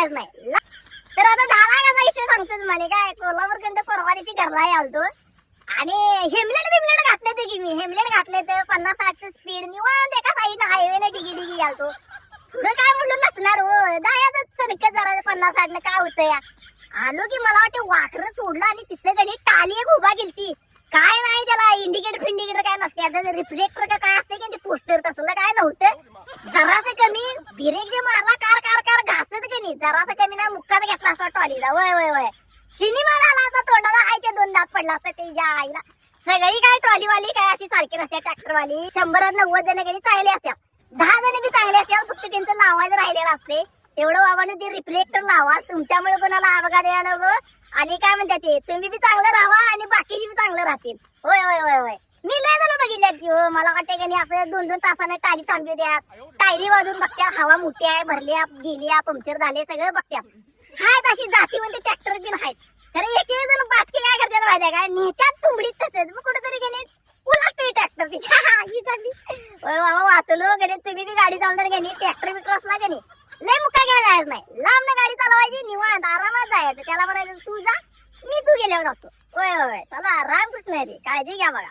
जायचं नाही तर आता झाला कसा विषय सांगतो तुम्हाला काय? कोल्हापूर परवा दिवशी घरला आलतो आणि हेमलेट बिमलेट घातले ते की मी. हेमलेट घातले तर पन्नास साठ स्पीड निवांत एका साईडनं हायवेने डिगी डिगी घालतो पुढे काय म्हणून नसणार हो? दायातच सरके जरा पन्नास साठनं काय होतं या आलो की मला वाटतं वाकर सोडलं आणि तिथे कधी टाली एक उभा गेलती काय नाही त्याला इंडिकेटर फिंडिकेटर काय नसते. आता रिफ्लेक्टर काय असते की ते पोस्टर तसलं काय नव्हतं. जरासं कमी. ब्रेक जे मारला कार कार. जरासा कमी ना मुक्काच घेतला असता टॉलीला वय वय वय. सिनेमा झाला असता तोंडाला हाय ते दोन दात पडला असता ते ज्या आईला. सगळी काय ट्रॉलीवाली काय अशी सारखी नसते ट्रॅक्टरवाली शंभर नव्वद जण कधी चांगले असतात. दहा जण बी चांगले असतात फक्त त्यांचं लावायचं राहिलेलं असते. तेवढं बाबाने ते रिफ्लेक्टर लावा. तुमच्यामुळे कोणाला अपघात या आणि काय म्हणतात ते तुम्ही बी चांगलं राहा आणि बाकीची बी चांगलं राहतील. होय होय होय होय. मी लय जण बघितल्यात की हो मला वाटते की नाही असं दोन दोन तासाने टाळी थांबली द्या टायरी वाजून बघत्या हवा मोठी आहे भरली आहे गेली पंक्चर झाले सगळं बघत्या. हाय अशी जाती म्हणते ट्रॅक्टर बिन आहेत तर एक वेळ जण बाकी काय करतात माहिती आहे काय नेत्यात तुंबडीत तसेच. मग कुठेतरी गेले उलटतोय ट्रॅक्टर तिच्या ही झाली बाबा वाचलो गणे तुम्ही बी गाडी चालणार गेली ट्रॅक्टर बी असला का नाही? लय मुका घ्या जायच नाही. लांब गाडी चालवायची निवांत आरामात जायचं. त्याला म्हणायचं तू जा मी तू गेल्यावर जातो. होय होय होय. चला रामकृष्ण रे. काळजी घ्या बघा.